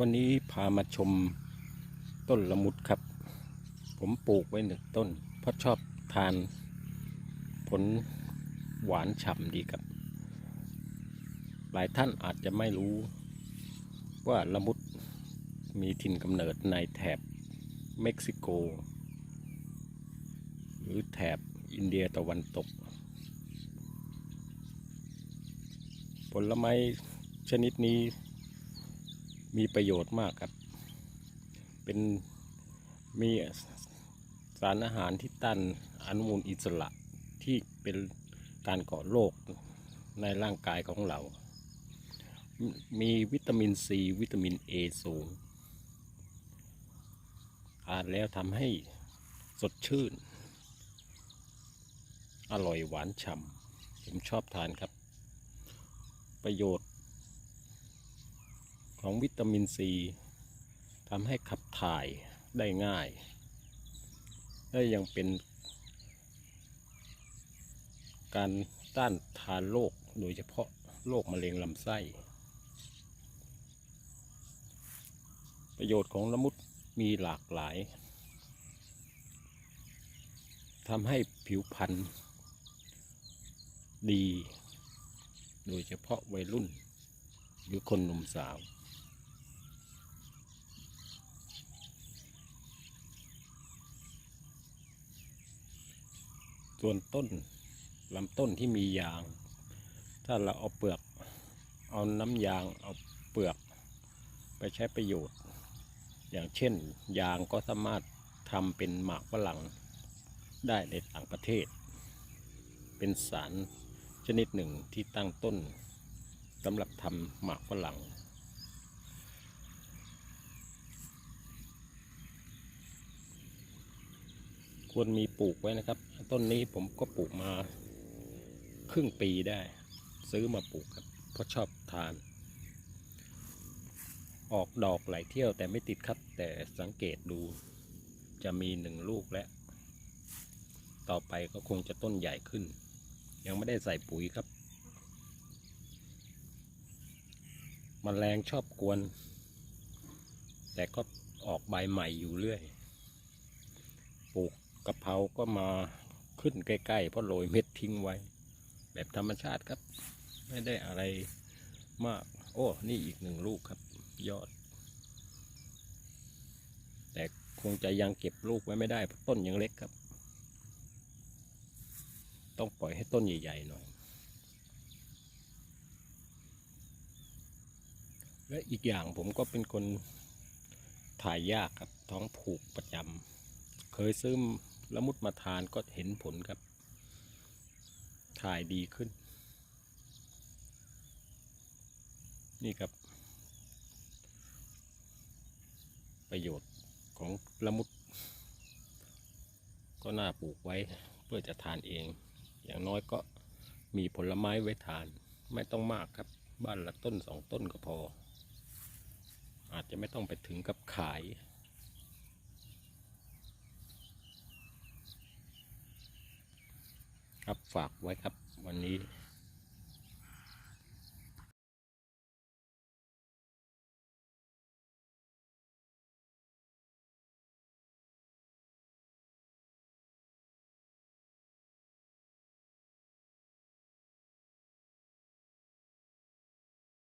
วันนี้พามาชมต้นละมุดครับ ผมปลูกไว้หนึ่งต้น เพราะชอบทานผลหวานฉ่ำดีครับ หลายท่านอาจจะไม่รู้ว่าละมุดมีถิ่นกำเนิดในแถบเม็กซิโก หรือแถบอินเดียตะวันตก ผลไม้ชนิดนี้ มีประโยชน์มากครับ เป็นมีสารอาหารที่ต้านอนุมูลอิสระที่เป็นการก่อโรคในร่างกายของเรา มีวิตามินซีวิตามินเอสูงทานแล้วทำให้สดชื่น อร่อยหวานฉ่ำผมชอบทานครับ ประโยชน์ ของวิตามินซีทำให้ขับถ่ายได้ง่าย และยังเป็น การต้านทานโรคโดยเฉพาะโรคมะเร็งลำไส้ ประโยชน์ของละมุดมีหลากหลายทำให้ผิวพรรณดี โดยเฉพาะวัยรุ่น หรือคนหนุ่มสาว ส่วนต้นลำต้นที่มียาง ถ้าเราเอาเปลือก เอาน้ำยางเอาเปลือก ไปใช้ประโยชน์ อย่างเช่น ยางก็สามารถทำเป็นหมากฝรั่งได้ในต่างประเทศ เป็นสารชนิดหนึ่งที่ตั้งต้น สำหรับทำหมากฝรั่ง ควรมีปลูกไว้นะครับ ต้นนี้ผมก็ปลูกมาครึ่งปีได้ ซื้อมาปลูกครับเพราะชอบทาน ออกดอกหลายเที่ยวแต่ไม่ติดครับ แต่สังเกตดูจะมีหนึ่งลูกและต่อไปก็คงจะต้นใหญ่ขึ้น ยังไม่ได้ใส่ปุ๋ยครับ มแมลงชอบกวน แต่ก็ออกใบใหม่อยู่เรื่อย ปลูกกะเพราก็มาขึ้นใกล้ๆ เพราะโรยเม็ดทิ้งไว้ แบบธรรมชาติครับ ไม่ได้อะไรมาก โอ้ นี่อีกหนึ่งลูกครับ ยอด แต่คงจะยังเก็บลูกไว้ไม่ได้เพราะต้นยังเล็กครับ ต้องปล่อยให้ต้นใหญ่ๆหน่อย และอีกอย่างผมก็เป็นคนถ่ายยากครับ ท้องผูกประจำเคยซื้อละมุดมาทานก็เห็นผลครับ ถ่ายดีขึ้น นี่ครับ ประโยชน์ของละมุด ก็น่าปลูกไว้เพื่อจะทานเอง อย่างน้อยก็มีผลไม้ไว้ทาน ไม่ต้องมากครับ บ้านละต้นสองต้นก็พอ อาจจะไม่ต้องไปถึงกับขาย ครับฝากไว้ครับวันนี้